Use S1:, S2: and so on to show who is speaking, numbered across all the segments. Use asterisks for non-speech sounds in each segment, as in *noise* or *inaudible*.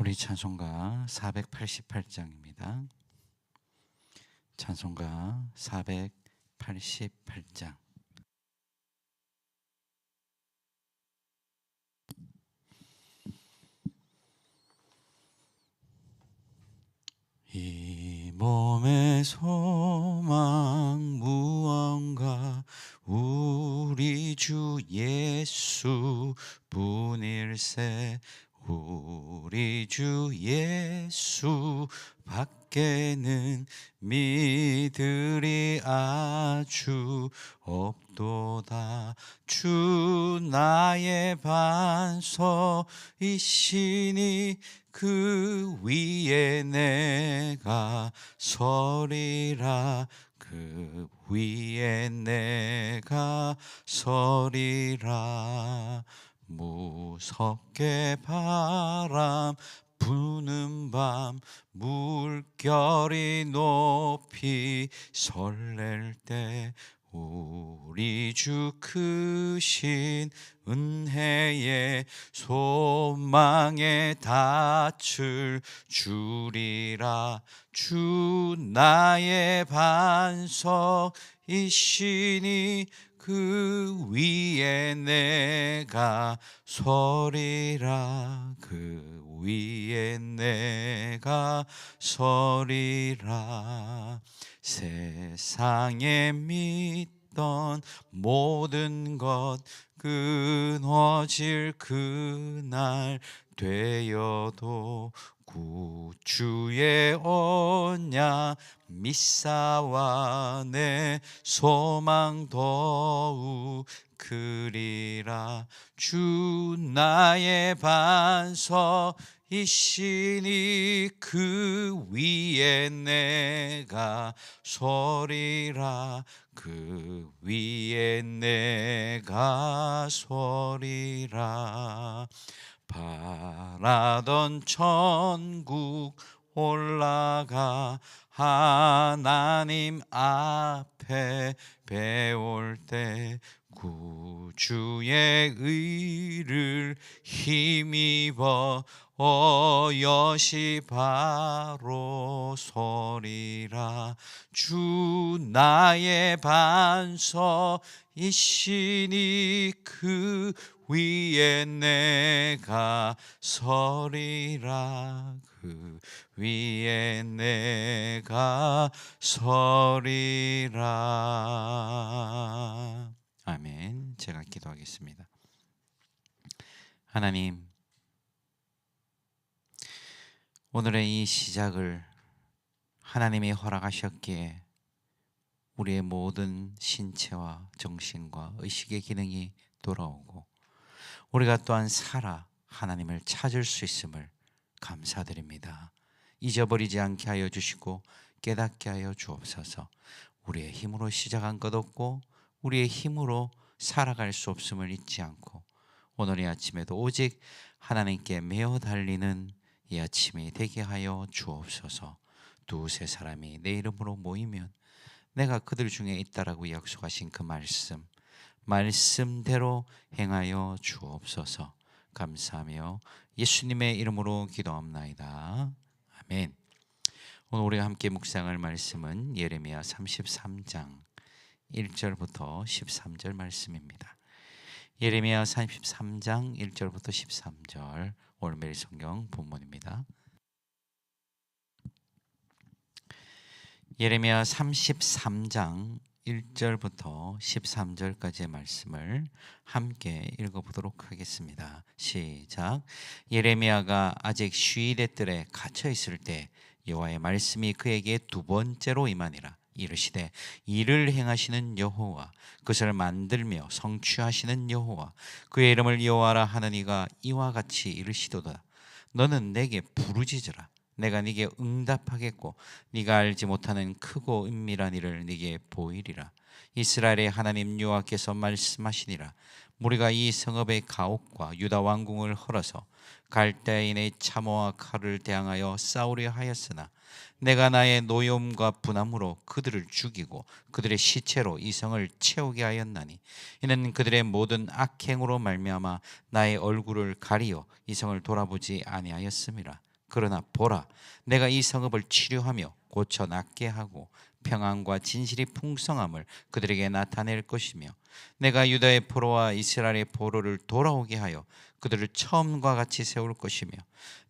S1: 우리 찬송가 488장입니다. 찬송가 488장. 이 몸의 소망 무언가 우리 주 예수 분일세 우리 주 예수 밖에는 미들이 아주 없도다. 주 나의 반석이시니 그 위에 내가 서리라. 그 위에 내가 서리라 무섭게 바람 부는 밤 물결이 높이 설렐 때 우리 주 크신 은혜의 소망에 닻을 주리라 주 나의 반석이시니 그 위에 내가 서리라. 그 위에 내가 서리라. 세상에 믿던 모든 것 끊어질 그날 되어도 구 주의 언약 미사와 내 소망 더욱 그리라. 주 나의 반석 이시니 그 위에 내가 서리라. 그 위에 내가 서리라 바라던 천국 올라가 하나님 앞에 배울 때 구주의 의를 힘입어 어여시 바로 서리라. 주 나의 반석 이시니 그 위에 내가 서리라. 그 위에 내가 서리라. 아멘. 제가 기도하겠습니다. 하나님 오늘의 이 시작을 하나님이 허락하셨기에 우리의 모든 신체와 정신과 의식의 기능이 돌아오고 우리가 또한 살아 하나님을 찾을 수 있음을 감사드립니다. 잊어버리지 않게 하여 주시고 깨닫게 하여 주옵소서. 우리의 힘으로 시작한 것 없고 우리의 힘으로 살아갈 수 없음을 잊지 않고 오늘 이 아침에도 오직 하나님께 매어 달리는 이 아침이 되게 하여 주옵소서. 두세 사람이 내 이름으로 모이면 내가 그들 중에 있다라고 약속하신 그 말씀 말씀대로 행하여 주옵소서. 감사하며 예수님의 이름으로 기도합나이다. 아멘. 오늘 우리가 함께 묵상할 말씀은 예레미야 33장 1절부터 13절 말씀입니다. 예레미야 33장 1절부터 13절 오늘 매일 성경 본문입니다. 예레미야 33장 1절부터 13절까지의 말씀을 함께 읽어보도록 하겠습니다. 시작. 예레미야가 아직 쉬이대 뜰에 갇혀 있을 때 여호와의 말씀이 그에게 두 번째로 임하니라. 이르시되 이를 행하시는 여호와 그것을 만들며 성취하시는 여호와 그의 이름을 여호와라 하느니가 이와 같이 이르시도다. 너는 내게 부르짖으라. 내가 네게 응답하겠고 네가 알지 못하는 크고 은밀한 일을 네게 보이리라. 이스라엘의 하나님 여호와께서 말씀하시니라. 우리가 이 성읍의 가옥과 유다 왕궁을 헐어서 갈대인의 참호와 칼을 대항하여 싸우려 하였으나 내가 나의 노여움과 분함으로 그들을 죽이고 그들의 시체로 이 성을 채우게 하였나니 이는 그들의 모든 악행으로 말미암아 나의 얼굴을 가리어 이 성을 돌아보지 아니하였음이라 그러나 보라 내가 이 성읍을 치료하며 고쳐 낫게 하고 평안과 진실이 풍성함을 그들에게 나타낼 것이며 내가 유다의 포로와 이스라엘의 포로를 돌아오게 하여 그들을 처음과 같이 세울 것이며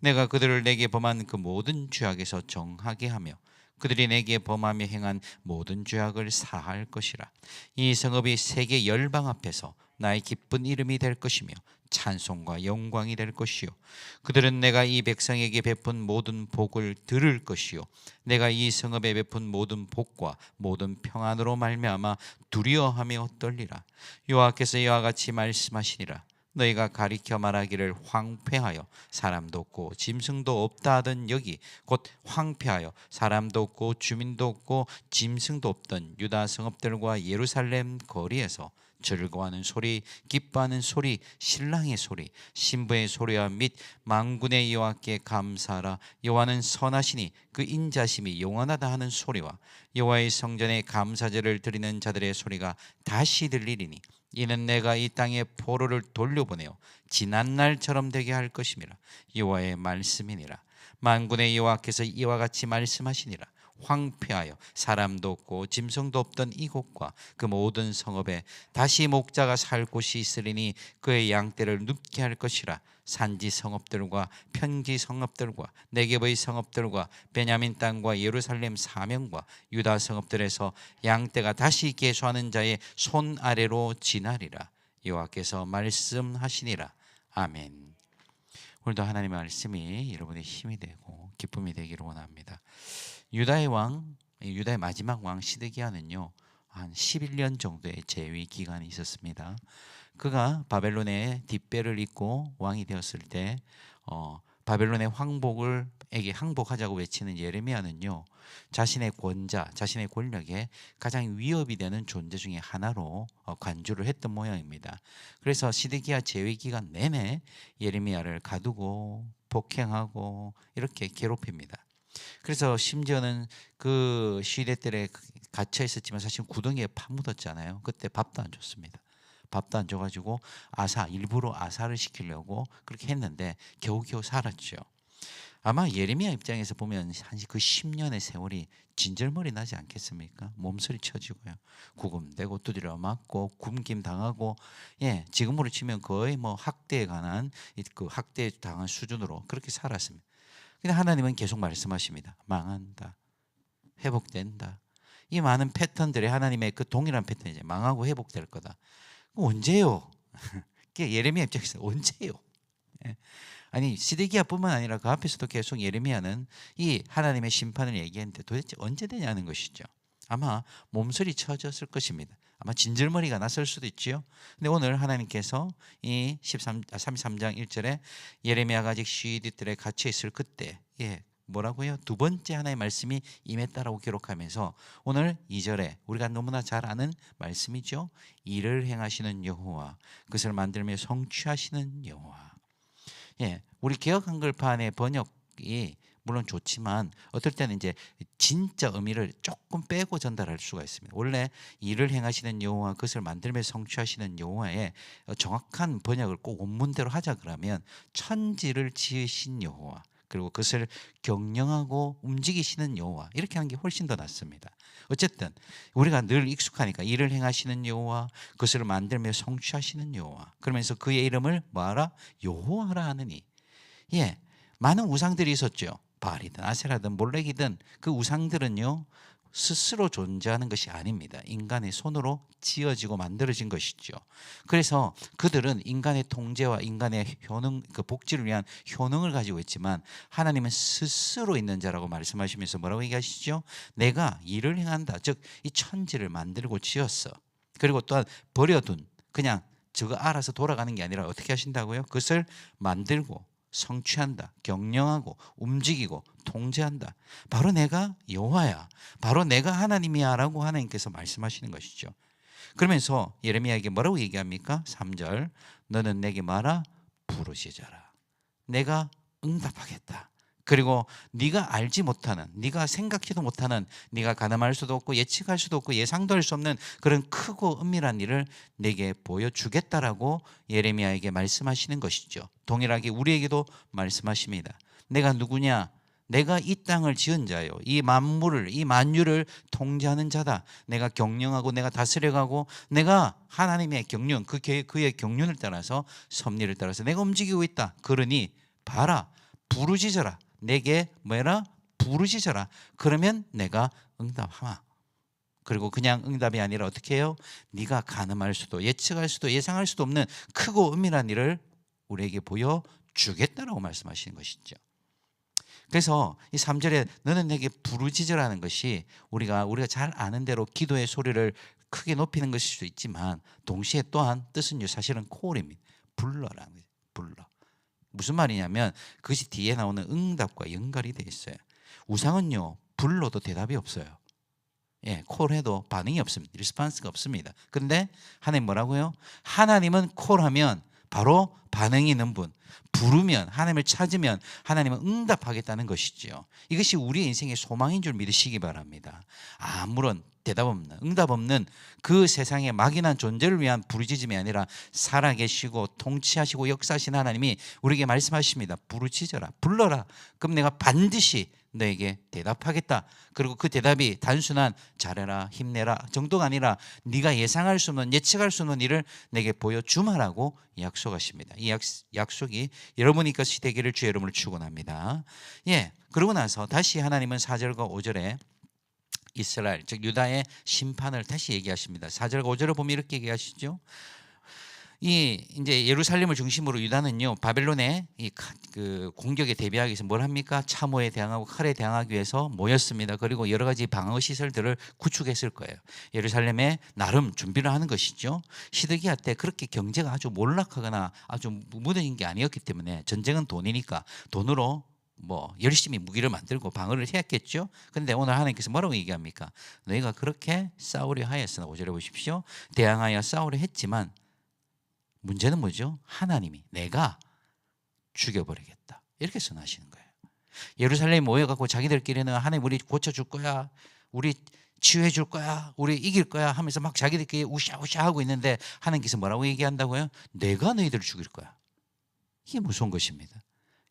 S1: 내가 그들을 내게 범한 그 모든 죄악에서 정하게 하며 그들이 내게 범하며 행한 모든 죄악을 사할 것이라. 이 성읍이 세계 열방 앞에서 나의 기쁜 이름이 될 것이며 찬송과 영광이 될 것이요. 그들은 내가 이 백성에게 베푼 모든 복을 들을 것이요. 내가 이 성읍에 베푼 모든 복과 모든 평안으로 말미암아 두려워하며 떨리라. 여호와께서 이와 같이 말씀하시니라. 너희가 가리켜 말하기를 황폐하여 사람도 없고 짐승도 없다 하던 여기 곧 황폐하여 사람도 없고 주민도 없고 짐승도 없던 유다 성읍들과 예루살렘 거리에서 즐거워하는 소리, 기뻐하는 소리, 신랑의 소리, 신부의 소리와 및 만군의 여호와께 감사하라. 여호와는 선하시니 그 인자심이 영원하다 하는 소리와 여호와의 성전에 감사제를 드리는 자들의 소리가 다시 들리리니 이는 내가 이 땅에 포로를 돌려보내어 지난 날처럼 되게 할 것임이라. 여호와의 말씀이니라. 만군의 여호와께서 이와 같이 말씀하시니라 황폐하여 사람도 없고 짐승도 없던 이곳과 그 모든 성읍에 다시 목자가 살 곳이 있으리니 그의 양떼를 눕게 할 것이라 산지 성읍들과 편지 성읍들과 네겝의 성읍들과 베냐민 땅과 예루살렘 사명과 유다 성읍들에서 양떼가 다시 계수하는 자의 손 아래로 지나리라 여호와께서 말씀하시니라 아멘. 오늘도 하나님의 말씀이 여러분의 힘이 되고 기쁨이 되기를 원합니다. 유다의 왕, 유다의 마지막 왕 시드기야는요. 한 11년 정도의 재위 기간이 있었습니다. 그가 바벨론의 뒷배를 잇고 왕이 되었을 때 어, 바벨론의 황복을 에게 항복하자고 외치는 예레미야는요. 자신의 권자, 자신의 권력에 가장 위협이 되는 존재 중에 하나로 어, 간주를 했던 모양입니다. 그래서 시드기야 재위 기간 내내 예레미야를 가두고 폭행하고 이렇게 괴롭힙니다. 그래서 심지어는 그 시대 때에 갇혀 있었지만 사실 구덩이에 파묻었잖아요. 그때 밥도 안 줬습니다. 밥도 안 줘가지고 아사 일부러 아사를 시키려고 그렇게 했는데 겨우겨우 살았죠. 아마 예레미야 입장에서 보면 한그 10년의 세월이 진절머리 나지 않겠습니까? 몸서리 쳐지고요. 구금되고 두드려 맞고 굶김 당하고 예, 지금으로 치면 거의 뭐 학대에 관한 그 학대 당한 수준으로 그렇게 살았습니다. 근데 하나님은 계속 말씀하십니다. 망한다. 회복된다. 이 많은 패턴들이 하나님의 그 동일한 패턴이죠. 망하고 회복될 거다. 언제요? *laughs* 예레미야 입장에서 언제요? 예. 아니 시드기야뿐만 아니라 그 앞에서도 계속 예레미야는 이 하나님의 심판을 얘기했는데 도대체 언제 되냐는 것이죠. 아마 몸소리 쳐졌을 것입니다. 아마 진절머리가 났을 수도 있지요. 근데 오늘 하나님께서 이 13, 33장 1절에 예레미야가 아직 시디들에 갇혀 있을 그때 예, 뭐라고요? 두 번째 하나의 말씀이 임했다라고 기록하면서 오늘 2절에 우리가 너무나 잘 아는 말씀이죠. 일을 행하시는 여호와, 그것을 만들며 성취하시는 여호와. 예, 우리 개혁 한글판의 번역이 물론 좋지만 어떨 때는 이제 진짜 의미를 조금 빼고 전달할 수가 있습니다. 원래 일을 행하시는 여호와 그것을 만들며 성취하시는 여호와의 정확한 번역을 꼭 원문대로 하자 그러면 천지를 지으신 여호와 그리고 그것을 경영하고 움직이시는 여호와 이렇게 하는 게 훨씬 더 낫습니다. 어쨌든 우리가 늘 익숙하니까 일을 행하시는 여호와 그것을 만들며 성취하시는 여호와 그러면서 그의 이름을 뭐하라 여호와라 하느니 예 많은 우상들이 있었죠. 바알이든 아세라든 몰렉이든 그 우상들은요 스스로 존재하는 것이 아닙니다. 인간의 손으로 지어지고 만들어진 것이죠. 그래서 그들은 인간의 통제와 인간의 효능, 그 복지를 위한 효능을 가지고 있지만 하나님은 스스로 있는 자라고 말씀하시면서 뭐라고 얘기하시죠? 내가 일을 행한다. 즉, 이 천지를 만들고 지었어. 그리고 또한 버려둔 그냥 저거 알아서 돌아가는 게 아니라 어떻게 하신다고요? 그것을 만들고 성취한다. 경영하고 움직이고 통제한다. 바로 내가 여호와야. 바로 내가 하나님이야라고 하나님께서 말씀하시는 것이죠. 그러면서 예레미야에게 뭐라고 얘기합니까? 3절. 너는 내게 말아 부르짖어라. 내가 응답하겠다. 그리고 네가 알지 못하는 네가 생각지도 못하는 네가 가늠할 수도 없고 예측할 수도 없고 예상도 할 수 없는 그런 크고 은밀한 일을 내게 보여주겠다라고 예레미야에게 말씀하시는 것이죠. 동일하게 우리에게도 말씀하십니다. 내가 누구냐? 내가 이 땅을 지은 자요. 이 만물을 이 만유를 통제하는 자다. 내가 경영하고 내가 다스려가고 내가 하나님의 경륜 그 개- 그의 경륜을 따라서 섭리를 따라서 내가 움직이고 있다. 그러니 봐라 부르짖어라. 내게 뭐라 부르짖어라. 그러면 내가 응답하마. 그리고 그냥 응답이 아니라 어떻게 해요? 네가 가늠할 수도 예측할 수도 예상할 수도 없는 크고 은밀한 일을 우리에게 보여 주겠다라고 말씀하시는 것이죠. 그래서 이 3절에 너는 내게 부르짖으라는 것이 우리가 우리가 잘 아는 대로 기도의 소리를 크게 높이는 것일 수도 있지만 동시에 또한 뜻은 사실은 콜입니다. 불러라는 거죠. 불러. 무슨 말이냐면 그것이 뒤에 나오는 응답과 연결이 돼 있어요. 우상은요 불러도 대답이 없어요. 예, 콜해도 반응이 없습니다. 리스판스가 없습니다. 근데 하나님 뭐라고요? 하나님은 콜하면 바로 반응이 있는 분. 부르면 하나님을 찾으면 하나님은 응답하겠다는 것이지요. 이것이 우리의 인생의 소망인 줄 믿으시기 바랍니다. 아무런 대답 없는 응답 없는 그 세상의 막연한 존재를 위한 부르짖음이 아니라 살아계시고 통치하시고 역사하신 하나님이 우리에게 말씀하십니다. 부르짖어라 불러라. 그럼 내가 반드시 너에게 대답하겠다. 그리고 그 대답이 단순한 잘해라 힘내라 정도가 아니라 네가 예상할 수 없는 예측할 수 없는 일을 내게 보여주마라고 약속하십니다. 이 약, 약속이 여러분이 것이 되기를 주의 이름으로 축원합니다. 예. 그러고 나서 다시 하나님은 4절과 5절에 이스라엘 즉 유다의 심판을 다시 얘기하십니다. 4절과 5절을 보면 이렇게 얘기하시죠. 이 이제 예루살렘을 중심으로 유다는요 바벨론의 이 그 공격에 대비하기 위해서 뭘 합니까? 참호에 대항하고 칼에 대항하기 위해서 모였습니다. 그리고 여러 가지 방어 시설들을 구축했을 거예요. 예루살렘에 나름 준비를 하는 것이죠. 시드기야 때 그렇게 경제가 아주 몰락하거나 아주 무너진 게 아니었기 때문에 전쟁은 돈이니까 돈으로 뭐 열심히 무기를 만들고 방어를 했겠죠. 근데 오늘 하나님께서 뭐라고 얘기합니까? 너희가 그렇게 싸우려 하였으나 오절에 보십시오. 대항하여 싸우려 했지만 문제는 뭐죠? 하나님이 내가 죽여버리겠다. 이렇게 선하시는 거예요. 예루살렘 모여갖고 자기들끼리는 하나님 우리 고쳐줄 거야. 우리 치유해 줄 거야. 우리 이길 거야 하면서 막 자기들끼리 우샤우샤 하고 있는데 하나님께서 뭐라고 얘기한다고요? 내가 너희들을 죽일 거야. 이게 무서운 것입니다.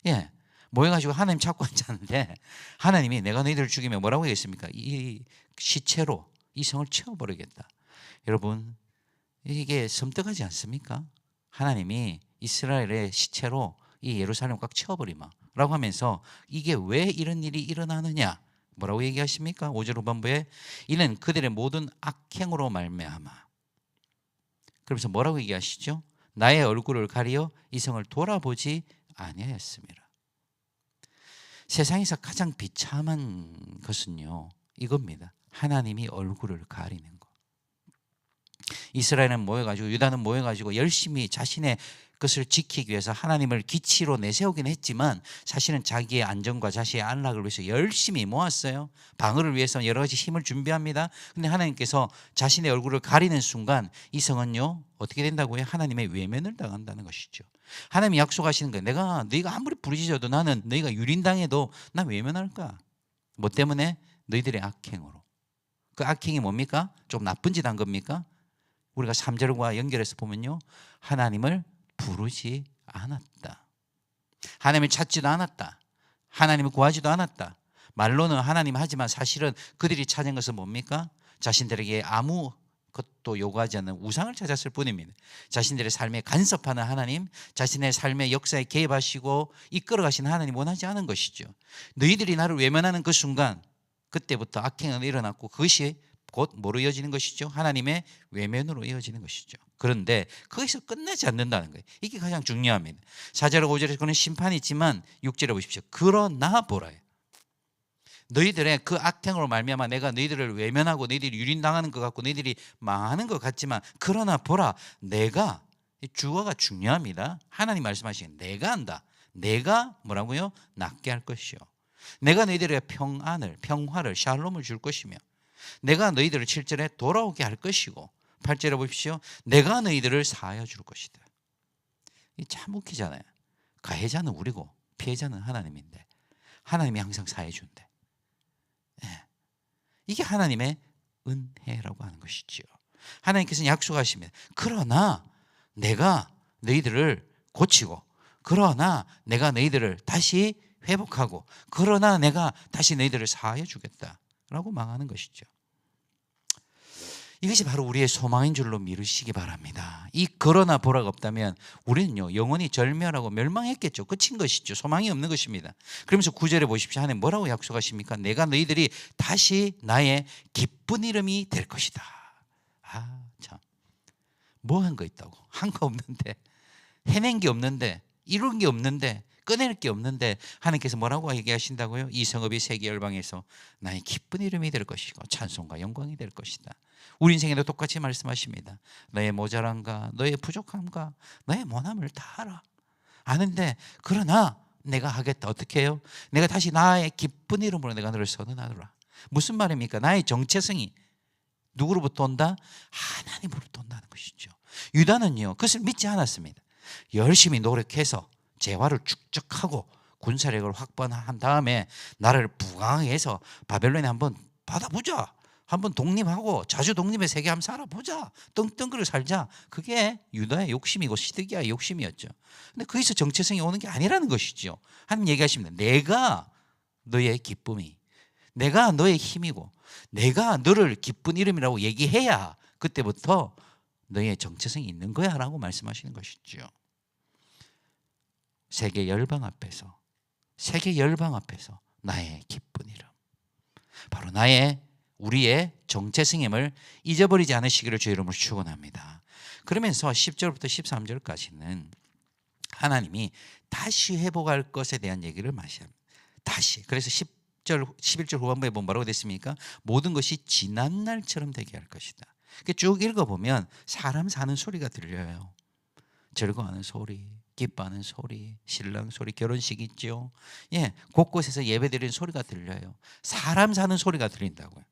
S1: 예. 모여가지고 하나님 찾고 앉았는데 하나님이 내가 너희들을 죽이면 뭐라고 얘기했습니까? 이 시체로 이 성을 채워버리겠다. 여러분 이게 섬뜩하지 않습니까? 하나님이 이스라엘의 시체로 이 예루살렘 꽉 채워버리마라고 하면서 이게 왜 이런 일이 일어나느냐? 뭐라고 얘기하십니까? 5절 후반부에 이는 그들의 모든 악행으로 말미암아. 그러면서 뭐라고 얘기하시죠? 나의 얼굴을 가리어 이 성을 돌아보지 아니하였습니다. 세상에서 가장 비참한 것은요 이겁니다. 하나님이 얼굴을 가리는 것. 이스라엘은 모여가지고 유다는 모여가지고 열심히 자신의 것을 지키기 위해서 하나님을 기치로 내세우긴 했지만 사실은 자기의 안전과 자신의 안락을 위해서 열심히 모았어요. 방어를 위해서 여러 가지 힘을 준비합니다. 근데 하나님께서 자신의 얼굴을 가리는 순간 이 성은요 어떻게 된다고요? 하나님의 외면을 당한다는 것이죠. 하나님이 약속하시는 거예요. 내가 너희가 아무리 부르짖어도 나는 너희가 유린당해도 나 외면할 거야. 뭐 때문에? 너희들의 악행으로. 그 악행이 뭡니까? 좀 나쁜 짓 한 겁니까? 우리가 3절과 연결해서 보면요. 하나님을 부르지 않았다. 하나님을 찾지도 않았다. 하나님을 구하지도 않았다. 말로는 하나님 하지만 사실은 그들이 찾은 것은 뭡니까? 자신들에게 아무 것도 요구하지 않는 우상을 찾았을 뿐입니다. 자신들의 삶에 간섭하는 하나님, 자신의 삶의 역사에 개입하시고 이끌어 가시는 하나님 원하지 않은 것이죠. 너희들이 나를 외면하는 그 순간 그때부터 악행은 일어났고 그것이 곧 뭐로 이어지는 것이죠? 하나님의 외면으로 이어지는 것이죠. 그런데 거기서 끝나지 않는다는 거예요. 이게 가장 중요합니다. 4절하고 5절에서 그는 심판이 있지만 6절에 보십시오. 그러나 보라요. 너희들의 그 악행으로 말미암아 내가 너희들을 외면하고 너희들이 유린당하는 것 같고 너희들이 망하는 것 같지만 그러나 보라 내가 주어가 중요합니다. 하나님 말씀하시는 내가 한다. 내가 뭐라고요? 낫게 할 것이요. 내가 너희들의 평안을 평화를 샬롬을 줄 것이며 내가 너희들을 7절에 돌아오게 할 것이고 8절에 보십시오. 내가 너희들을 사하여 줄 것이다. 참 웃기잖아요. 가해자는 우리고 피해자는 하나님인데 하나님이 항상 사해 준대. 예. 이게 하나님의 은혜라고 하는 것이지요. 하나님께서는 약속하시면 그러나 내가 너희들을 고치고 그러나 내가 너희들을 다시 회복하고 그러나 내가 다시 너희들을 사하여 주겠다라고 망하는 것이죠. 이것이 바로 우리의 소망인 줄로 미루시기 바랍니다. 이 그러나 보라가 없다면 우리는요 영원히 절멸하고 멸망했겠죠. 끝인 것이죠. 소망이 없는 것입니다. 그러면서 구절에 보십시오. 하나님 뭐라고 약속하십니까? 내가 너희들이 다시 나의 기쁜 이름이 될 것이다. 아 참. 뭐 한 거 있다고? 한 거 없는데 해낸 게 없는데 이룬 게 없는데 꺼낼 게 없는데 하나님께서 뭐라고 얘기하신다고요? 이 성읍이 세계 열방에서 나의 기쁜 이름이 될 것이고 찬송과 영광이 될 것이다. 우리 인생에도 똑같이 말씀하십니다. 너의 모자람과 너의 부족함과 너의 모함을 다 알아. 아는데 그러나 내가 하겠다. 어떻게 해요? 내가 다시 나의 기쁜 이름으로 내가 너를 선언하노라. 무슨 말입니까? 나의 정체성이 누구로부터 온다? 하나님으로부터 온다는 것이죠. 유다는요, 그것을 믿지 않았습니다. 열심히 노력해서 재화를 축적하고 군사력을 확보한 다음에 나를 부강해서 바벨론에 한번 받아보자. 한번 독립하고 자주 독립의 세계 한번 살아보자. 떵떵거려 살자. 그게 유다의 욕심이고 시드기야의 욕심이었죠. 근데 거기서 정체성이 오는 게 아니라는 것이죠. 하나님 얘기하십니다. 내가 너의 기쁨이, 내가 너의 힘이고, 내가 너를 기쁜 이름이라고 얘기해야 그때부터 너의 정체성이 있는 거야 라고 말씀하시는 것이죠. 세계 열방 앞에서, 세계 열방 앞에서 나의 기쁜 이름, 바로 나의 우리의 정체성임을 잊어버리지 않으시기를 주의 이름으로 축원합니다. 그러면서 10절부터 13절까지는 하나님이 다시 회복할 것에 대한 얘기를 마시합니다. 다시. 그래서 10절 11절 후반부에 보면 뭐라고 됐습니까? 모든 것이 지난 날처럼 되게 할 것이다. 쭉 읽어 보면 사람 사는 소리가 들려요. 즐거워하는 소리, 기뻐하는 소리, 신랑 소리, 결혼식 있죠. 예, 곳곳에서 예배드리는 소리가 들려요. 사람 사는 소리가 들린다고요.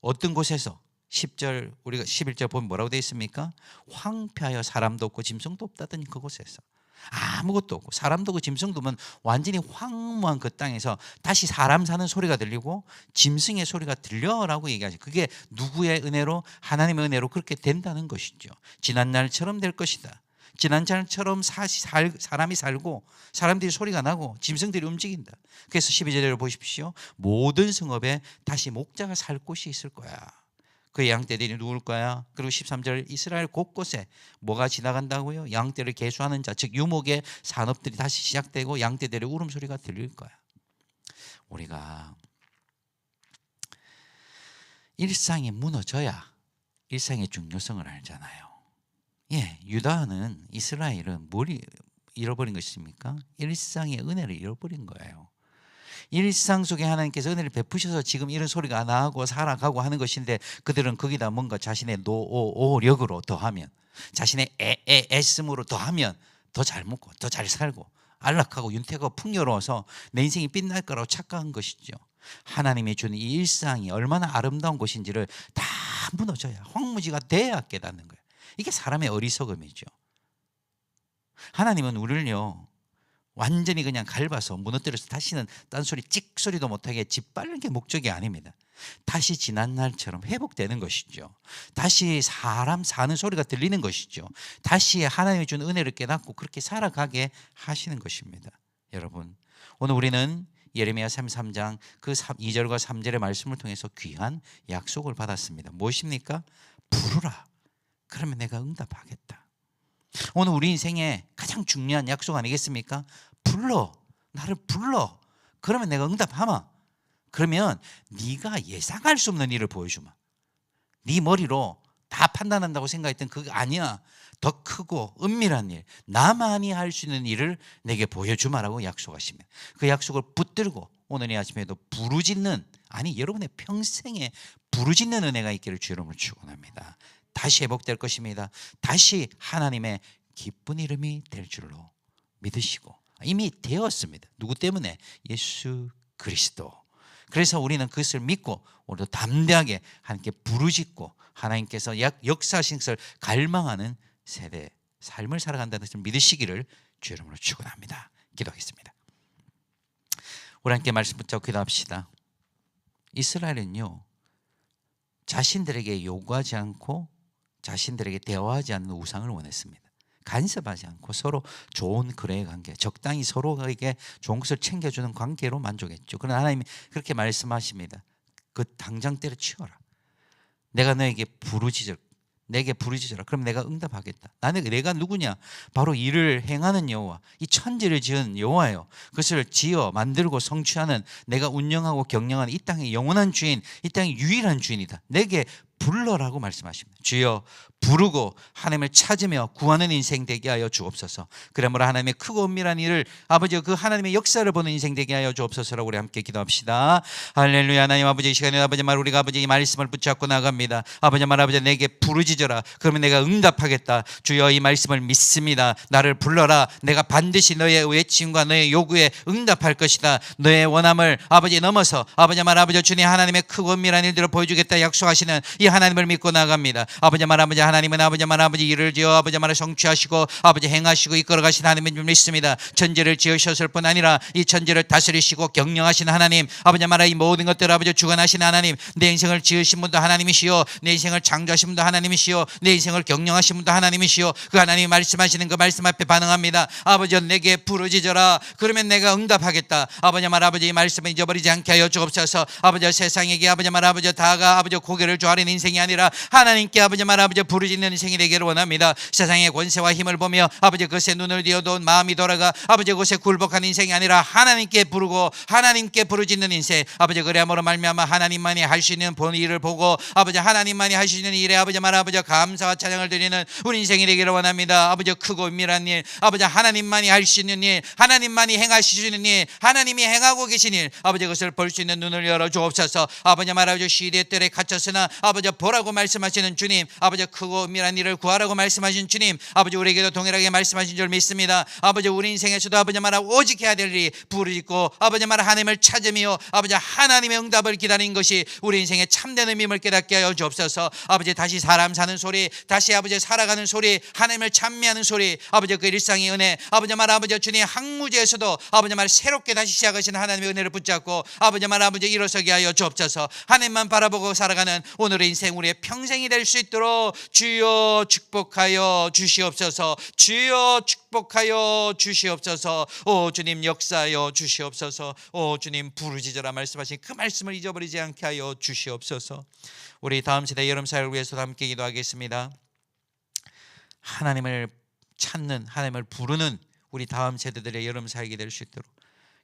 S1: 어떤 곳에서 10절 우리가 11절 보면 뭐라고 되어 있습니까? 황폐하여 사람도 없고 짐승도 없다던 그곳에서 아무것도 없고 사람도 없고 짐승도 없는 완전히 황무한 그 땅에서 다시 사람 사는 소리가 들리고 짐승의 소리가 들려라고 얘기하죠. 그게 누구의 은혜로 하나님의 은혜로 그렇게 된다는 것이죠. 지난 날처럼 될 것이다. 지난 날처럼 사, 살, 사람이 살고 사람들이 소리가 나고 짐승들이 움직인다. 그래서 12절을 보십시오. 모든 성읍에 다시 목자가 살 곳이 있을 거야. 그 양떼들이 누울 거야. 그리고 13절 이스라엘 곳곳에 뭐가 지나간다고요? 양떼를 개수하는 자, 즉 유목의 산업들이 다시 시작되고 양떼들의 울음소리가 들릴 거야. 우리가 일상이 무너져야 일상의 중요성을 알잖아요. 예, 유다는 이스라엘은 뭘 잃어버린 것입니까? 일상의 은혜를 잃어버린 거예요. 일상 속에 하나님께서 은혜를 베푸셔서 지금 이런 소리가 나고 살아가고 하는 것인데 그들은 거기다 뭔가 자신의 노력으로 더하면 자신의 애, 애씀으로 더하면 더 잘 먹고 더 잘 살고 안락하고 윤택하고 풍요로워서 내 인생이 빛날 거라고 착각한 것이죠. 하나님이 주는 이 일상이 얼마나 아름다운 곳인지를 다 무너져야 황무지가 돼야 깨닫는 거예요. 이게 사람의 어리석음이죠. 하나님은 우리를요 완전히 그냥 갈봐서 무너뜨려서 다시는 딴소리 찍소리도 못하게 짓밟는 게 목적이 아닙니다. 다시 지난 날처럼 회복되는 것이죠. 다시 사람 사는 소리가 들리는 것이죠. 다시 하나님이 준 은혜를 깨닫고 그렇게 살아가게 하시는 것입니다. 여러분, 오늘 우리는 예레미야 33장 그 2절과 3절의 말씀을 통해서 귀한 약속을 받았습니다. 무엇입니까? 부르라. 그러면 내가 응답하겠다. 오늘 우리 인생에 가장 중요한 약속 아니겠습니까? 불러. 나를 불러. 그러면 내가 응답하마. 그러면 네가 예상할 수 없는 일을 보여주마. 네 머리로 다 판단한다고 생각했던 그게 아니야. 더 크고 은밀한 일, 나만이 할 수 있는 일을 내게 보여주마라고 약속하시면 그 약속을 붙들고 오늘 이 아침에도 부르짖는 아니 여러분의 평생에 부르짖는 은혜가 있기를 주 이름으로 축원합니다. 다시 회복될 것입니다. 다시 하나님의 기쁜 이름이 될 줄로 믿으시고 이미 되었습니다. 누구 때문에? 예수 그리스도. 그래서 우리는 그것을 믿고 오늘도 담대하게 하나님께 부르짖고 하나님께서 역사하신 것을 갈망하는 세대 삶을 살아간다는 것을 믿으시기를 주 이름으로 축원합니다. 기도하겠습니다. 우리 함께 말씀 붙잡고 기도합시다. 이스라엘은요 자신들에게 요구하지 않고 자신들에게 대화하지 않는 우상을 원했습니다. 간섭하지 않고 서로 좋은 그래의 관계, 적당히 서로에게 좋은 것을 챙겨주는 관계로 만족했죠. 그러나 하나님이 그렇게 말씀하십니다. 그 당장 때려치워라. 내가 너에게 부르짖을 내게 부르짖어라. 그럼 내가 응답하겠다. 나는 내가 누구냐? 바로 이를 행하는 여호와. 이 천지를 지은 여호와요. 그것을 지어 만들고 성취하는 내가 운영하고 경영하는 이 땅의 영원한 주인, 이 땅의 유일한 주인이다. 내게 불러라고 말씀하십니다. 주여 부르고 하나님을 찾으며 구하는 인생 되게 하여 주옵소서. 그러므로 하나님의 크고 은밀한 일을 아버지 그 하나님의 역사를 보는 인생 되게 하여 주옵소서라고 우리 함께 기도합시다. 할렐루야 하나님 아버지 이 시간에 아버지 말 우리가 아버지 이 말씀을 붙잡고 나갑니다. 아버지 말 아버지 내게 부르짖어라. 그러면 내가 응답하겠다. 주여 이 말씀을 믿습니다. 나를 불러라. 내가 반드시 너의 외침과 너의 요구에 응답할 것이다. 너의 원함을 아버지 넘어서 아버지 말 아버지 주님 하나님의 크고 은밀한 일들을 보여주겠다 약속하시는 이 하나님을 믿고 나갑니다. 아버지 말 아버지 하나님은 아버지 말 아버지 일을 지어 아버지 말을 성취하시고 아버지 행하시고 이끌어 가신 하나님을 좀 믿습니다. 천지를 지으셨을 뿐 아니라 이 천지를 다스리시고 경영하신 하나님 아버지 말아 이 모든 것들 아버지 주관하신 하나님 내 인생을 지으신 분도 하나님이시요 내 인생을 창조하신 분도 하나님이시요 내 인생을 경영하신 분도 하나님이시요 그 하나님이 말씀하시는 그 말씀 앞에 반응합니다. 아버지 내게 부르짖어라 그러면 내가 응답하겠다. 아버지 말 아버지 이 말씀을 잊어버리지 않게 하여 주옵소서. 아버지 세상에게 아버지 말 아버지 다가 아버지 고개를 조아리는 인생이 아니라 하나님께 아버지 말 아버지 부르짖는 인생이 되기를 원합니다. 세상의 권세와 힘을 보며 아버지 그것에 눈을 띄어도 마음이 돌아가 아버지 그것에 굴복한 인생이 아니라 하나님께 부르고 하나님께 부르짖는 인생 아버지 그래야므로 말미암아 하나님만이 할 수 있는 본 일을 보고 아버지 하나님만이 할 수 있는 일에 아버지 말 아버지 감사와 찬양을 드리는 우리 인생이 되기를 원합니다. 아버지 크고 은밀한 일 아버지 하나님만이 할 수 있는 일 하나님만이 있는 일 하나님이 행하고 계신 일 아버지 그것을 볼 수 있는 눈을 열어 주옵소서 아버지 말 아버지 시대들에 갇혔으나 아버지 보라고 말씀하시는 주님 아버지 크고 은밀한 일을 구하라고 말씀하신 주님 아버지 우리에게도 동일하게 말씀하신 줄 믿습니다. 아버지 우리 인생에서도 아버지 말아 오직 해야 될 일이 부르짖고 아버지 말아 하나님을 찾으며 아버지 하나님의 응답을 기다리는 것이 우리 인생의 참된 의미를 깨닫게 하여 주옵소서. 아버지 다시 사람 사는 소리 다시 아버지 살아가는 소리 하나님을 찬미하는 소리 아버지 그 일상의 은혜 아버지 말 아버지 주님 항무지에서도 아버지 말 새롭게 다시 시작하신 하나님의 은혜를 붙잡고 아버지 말 아버지 일어서게 하여 주옵소서. 하나님만 바라보고 살아가는 오늘의 인생 우리의 평생이 될 수 있도록 주여 축복하여 주시옵소서. 주여 축복하여 주시옵소서. 오 주님 역사하여 주시옵소서. 오 주님 부르짖어라 말씀하신 그 말씀을 잊어버리지 않게 하여 주시옵소서. 우리 다음 세대 여름 사역을 위해서 함께 기도하겠습니다. 하나님을 찾는 하나님을 부르는 우리 다음 세대들의 여름 사역이 될 수 있도록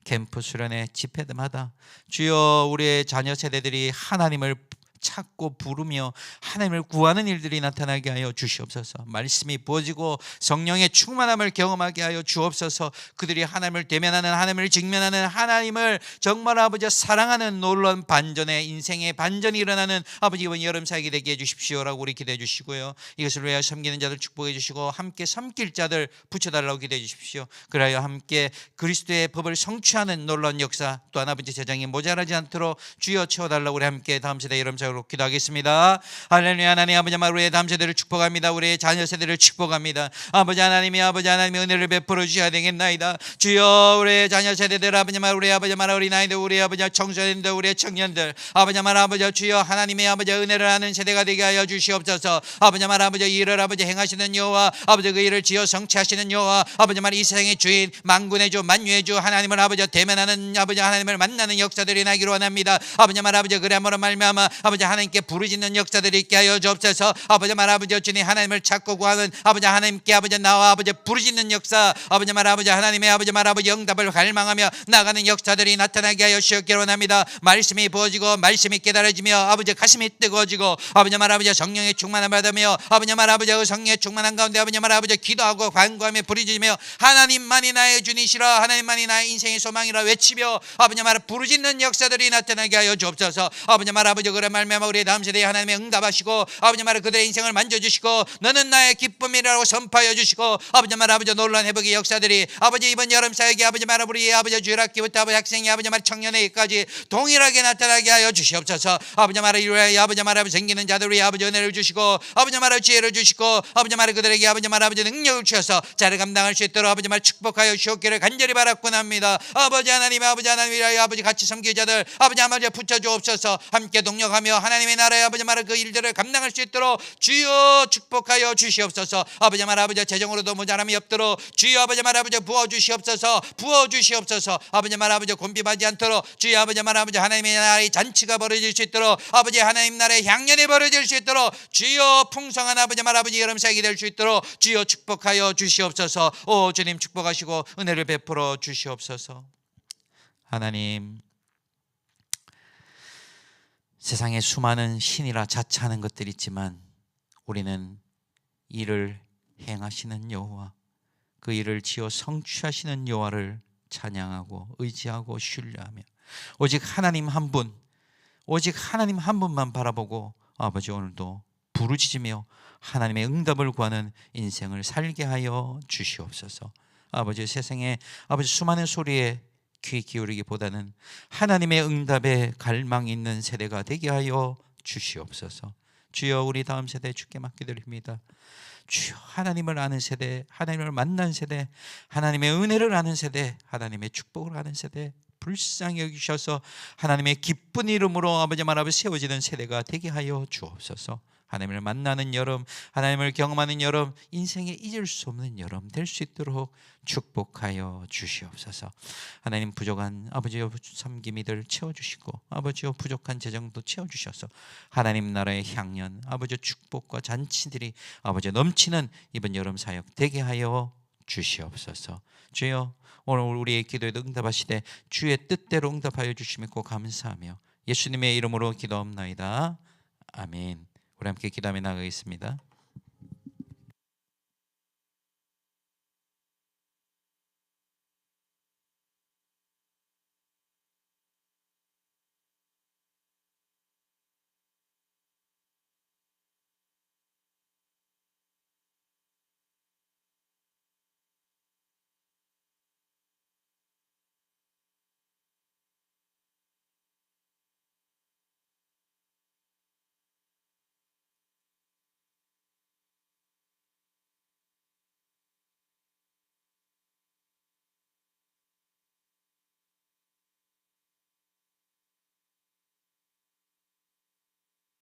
S1: 캠프 수련회 집회마다 주여 우리의 자녀 세대들이 하나님을 찾고 부르며 하나님을 구하는 일들이 나타나게 하여 주시옵소서. 말씀이 부어지고 성령의 충만함을 경험하게 하여 주옵소서. 그들이 하나님을 대면하는 하나님을 직면하는 하나님을 정말 아버지 사랑하는 놀라운 반전의 인생의 반전이 일어나는 아버지 이번 여름 사역이 되게 해 주십시오라고 우리 기도해 주시고요. 이것을 위하여 섬기는 자들 축복해 주시고 함께 섬길 자들 붙여 달라고 기도해 주십시오. 그리하여 함께 그리스도의 법을 성취하는 놀라운 역사 또한 아버지 재정이 모자라지 않도록 주여 채워 달라고 우리 함께 다음 세대 여름 사역 으로 기도하겠습니다. 할렐루야 하나님 아버지 말 우리의 다음 세대를 축복합니다. 우리의 자녀 세대를 축복합니다. 아버지 하나님이 아버지 하나님의 은혜를 베풀어 주셔야 되겠나이다. 주여 우리의 자녀 세대들 아버지 말 우리 아버지 말 우리 나이들 우리 아버지 청소년들 우리의 청년들 아버지 말 아버지 주여 하나님의 아버지 은혜를 아는 세대가 되게 하여 주시옵소서. 아버지 말 아버지 이 일을 아버지 행하시는 여호와 아버지 그 일을 지어 성취하시는 여호와 아버지 말이 세상의 주인 만군의 주 만유의 주 하나님을 아버지 대면하는 아버지 하나님을 만나는 역사들이 나기를 원합니다. 아버지 말 아버지 그래야말로 말미암아 아버지 하나님께 부르짖는 역사들이 있게 하여 주옵소서. 아버지 말 아버지 주님 하나님을 찾고 구하는 아버지 하나님께 아버지 나와 아버지 부르짖는 역사 아버지 말 아버지 하나님의 아버지 말 아버지 응답을 갈망하며 나가는 역사들이 나타나게 하여 주옵기를 원합니다. 말씀이 부어지고 말씀이 깨달아지며 아버지 가슴이 뜨거워지고 아버지 말 아버지 성령의 충만함을 받으며 아버지 말 아버지 그 성령의 충만한 가운데 아버지 말 아버지 기도하고 간구하며 부르짖으며 하나님만이 나의 주니시라 하나님만이 나의 인생의 소망이라 외치며 아버지 말 부르짖는 역사들이 나타나게 하여 주옵소서 아버지 말 아버지 그래 말 미암아 우리 다음 세대에 하나님의 응답하시고 아버지 말 그들의 인생을 만져주시고 너는 나의 기쁨이라고 선포하여 주시고 아버지 말 아버지 놀란 회복의 역사들이 아버지 이번 여름 사역에 아버지 말 우리 아버지 주일학기부터 아버지 학생이 아버지 말 청년회까지 동일하게 나타나게 하여 주시옵소서. 아버지 말을 이루어 아버지 말 아버지 생기는 자들 우리 아버지 은혜를 주시고 아버지 말을 지혜를 주시고 아버지 말 그들에게 아버지 말 아버지 능력을 주셔서 자를 감당할 수 있도록 아버지 말 축복하여 주옵기를 간절히 바랐곤 합니다. 아버지 하나님 아버지 하나님 아버지 같이 섬기자들 아버지 아버지 붙여 주옵소서. 함께 동력하며 하나님의 나라의 아버지 말을 그 일들을 감당할 수 있도록 주여 축복하여 주시옵소서. 아버지 말 아버지 재정으로도 모자람이 없도록 주여 아버지 말 아버지 부어 주시옵소서. 부어 주시옵소서. 아버지 말 아버지 곤비하지 않도록 주여 아버지 말 아버지 하나님의 나라의 잔치가 벌어질 수 있도록 아버지 하나님 나라의 향연이 벌어질 수 있도록 주여 풍성한 아버지 말 아버지 여름색이 될 수 있도록 주여 축복하여 주시옵소서. 오 주님 축복하시고 은혜를 베풀어 주시옵소서. 하나님 세상에 수많은 신이라 자처하는 것들이 있지만 우리는 일을 행하시는 여호와 그 일을 지어 성취하시는 여호와를 찬양하고 의지하고 신뢰하며 오직 하나님 한 분, 오직 하나님 한 분만 바라보고 아버지 오늘도 부르짖으며 하나님의 응답을 구하는 인생을 살게 하여 주시옵소서. 아버지 세상에 아버지 수많은 소리에 귀 기울이기보다는 하나님의 응답에 갈망 있는 세대가 되게 하여 주시옵소서. 주여 우리 다음 세대 주께 맡기드립니다. 주여 하나님을 아는 세대, 하나님을 만난 세대, 하나님의 은혜를 아는 세대, 하나님의 축복을 아는 세대, 불쌍히 여기셔서 하나님의 기쁜 이름으로 아버지 말 아버지 세워지는 세대가 되게 하여 주옵소서. 하나님을 만나는 여름, 하나님을 경험하는 여름, 인생에 잊을 수 없는 여름 될 수 있도록 축복하여 주시옵소서. 하나님 부족한 아버지여 섬김이들 채워주시고 아버지여 부족한 재정도 채워주셔서 하나님 나라의 향연, 아버지 축복과 잔치들이 아버지 넘치는 이번 여름 사역 되게 하여 주시옵소서. 주여 오늘 우리의 기도에도 응답하시되 주의 뜻대로 응답하여 주시면 꼭 감사하며 예수님의 이름으로 기도합나이다. 아멘. 우리 함께 기도하며 나가겠습니다.